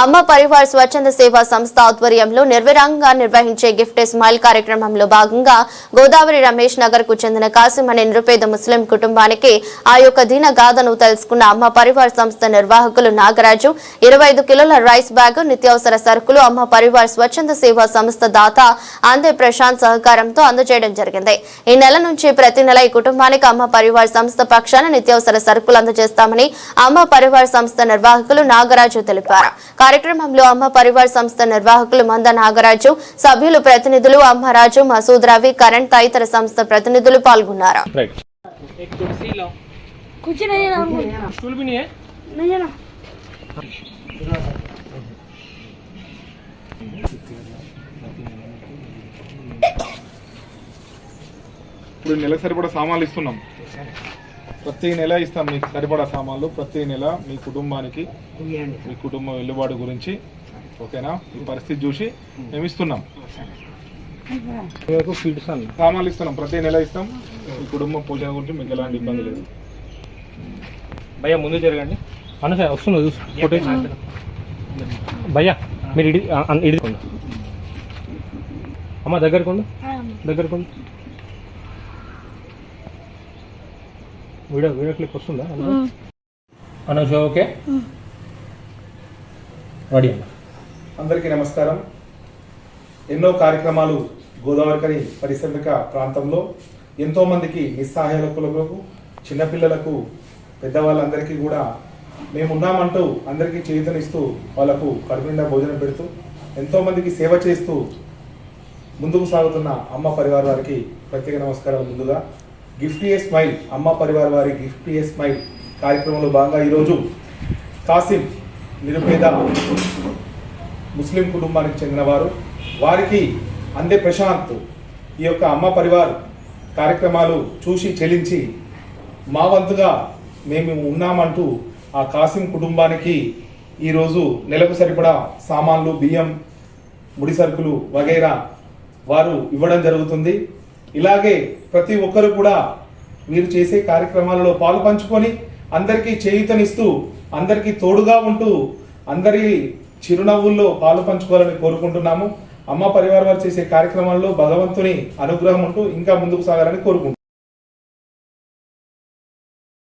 అమ్మ పరివార్ స్వచ్ఛంద సేవా సంస్థ ఆధ్వర్యంలో నిర్విరాంగా నిర్వహించే గిఫ్ట్ స్మైల్ కార్యక్రమంలో భాగంగా గోదావరి రమేష్ నగర్కు చెందిన కాసిం అనే నిరుపేద ముస్లిం కుటుంబానికి ఆ యొక్క దీన గాథను తెలుసుకున్న అమ్మ పరివార్ సంస్థ నిర్వాహకులు నాగరాజు ఇరవై ఐదు కిలోల రైస్ బ్యాగ్ నిత్యావసర సరుకులు అమ్మ పరివార్ స్వచ్ఛంద సేవా సంస్థ దాత అందే ప్రశాంత్ సహకారంతో అందజేయడం జరిగింది. ఈ నెల నుంచి ప్రతి నెల ఈ కుటుంబానికి అమ్మ పరివార్ సంస్థ పక్షాన నిత్యావసర సరుకులు అందజేస్తామని అమ్మ పరివార్ సంస్థ నిర్వాహకులు నాగరాజు తెలిపారు. కార్యక్రమంలో అమ్మ పరివార్ సంస్థ నిర్వాహకులు మంద నాగరాజు సభ్యులు ప్రతినిధులు అమ్మరాజు మసూద్ రవి కరణ్ తదితర సంస్థ ప్రతినిధులు పాల్గొన్నారు. ఇప్పుడు నెలసరి కూడా సామాన్లు ఇస్తున్నాం. ప్రతి నెల ఇస్తాం మీకు సరిపడా సామాన్లు. ప్రతి నెల మీ కుటుంబానికి మీ కుటుంబం వెల్లుబాటు గురించి ఓకేనా? ఈ పరిస్థితి చూసి మేము ఇస్తున్నాం. సామాన్లు. ఇస్తున్నాం. ప్రతి నెల ఇస్తాం. మీ కుటుంబం పోషణ గురించి మీకు ఎలాంటి ఇబ్బంది లేదు. భయ్యా ముందు జరగండి. అన్న సార్ వస్తుంది చూసు భయ్యా మీరు ఇడి ఇడి అమ్మ దగ్గరకుండు. దగ్గరకుండు. వీడియో వీడియో క్లిప్ వస్తుందా? అనుష ఓకే? రెడీ అన్న. అందరికీ నమస్కారం. ఎన్నో కార్యక్రమాలు గోదావరికని పరిశ్రమిక ప్రాంతంలో ఎంతో మందికి నిస్సహాయకులకు చిన్నపిల్లలకు పెద్దవాళ్ళందరికీ కూడా మేము ఉన్నామంటూ అందరికీ చేతనిస్తూ వాళ్ళకు కడుపు నిండా భోజనం పెడుతూ ఎంతో మందికి సేవ చేస్తూ ముందుకు సాగుతున్న అమ్మ పరివార్ వారికి ప్రత్యేక నమస్కారాలు ముందుగా. గిఫ్ట్ ఏ స్మైల్ అమ్మ పరివార్ వారి గిఫ్ట్ ఏ స్మైల్ కార్యక్రమంలో భాగంగా ఈరోజు కాసిం నిరుపేద ముస్లిం కుటుంబానికి చెందినవారు. వారికి అందే ప్రశాంత్ ఈ యొక్క అమ్మ పరివార్ కార్యక్రమాలు చూసి చెల్లించి మా వంతుగా మేము ఉన్నామంటూ ఆ కాసిం కుటుంబానికి ఈరోజు నెలకు సరిపడా సామాన్లు బియ్యం ముడి సరుకులు వగైరా వారు ఇవ్వడం జరుగుతుంది. ఇలాగే ప్రతి ఒక్కరు కూడా మీరు చేసే కార్యక్రమాలలో పాలు పంచుకొని అందరికీ చేయూతనిస్తూ అందరికీ తోడుగా ఉంటూ అందరి చిరునవ్వుల్లో పాలు పంచుకోవాలని కోరుకుంటున్నాము. అమ్మ పరివారం వారు చేసే కార్యక్రమాల్లో భగవంతుని అనుగ్రహం ఉంటూ ఇంకా ముందుకు సాగాలని కోరుకుంటున్నాము.